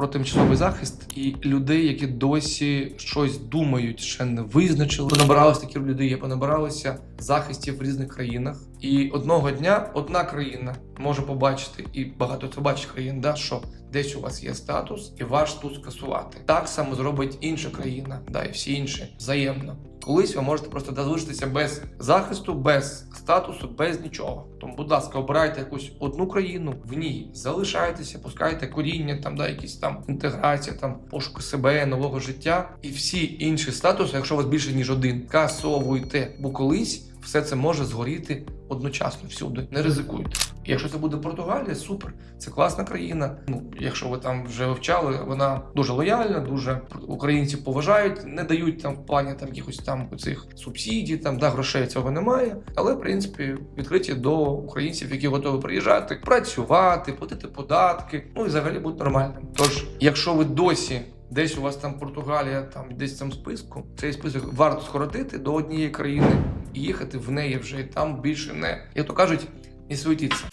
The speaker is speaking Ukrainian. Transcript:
про тимчасовий захист і людей, які досі щось думають, ще не визначили. Понабиралися такі люди, є понабиралися захистів в різних країнах. І одного дня одна країна може побачити, і багато хто бачить країн, да, що десь у вас є статус, і ваш тут скасувати. Так само зробить інша країна, да, і всі інші взаємно. Колись ви можете просто залишитися без захисту, без статусу, без нічого. Тому, будь ласка, обирайте якусь одну країну, в ній залишайтеся, пускайте коріння, там да, якісь там інтеграція, там пошук себе, нового життя, і всі інші статуси, якщо у вас більше ніж один, касовуйте, бо колись все це може згоріти одночасно всюди. Не ризикуйте. Якщо це буде Португалія, супер, це класна країна. Ну, якщо ви там вже вивчали, вона дуже лояльна, дуже українців поважають, не дають там в плані там якихось там цих субсидій, там да грошей цього немає. Але в принципі відкриті до українців, які готові приїжджати, працювати, платити податки. Ну і взагалі бути нормальним. Тож, якщо ви досі. Десь у вас там Португалія, там десь цьому списку. Цей список варто скоротити до однієї країни і їхати в неї вже і там більше не як то кажуть, не суетіться.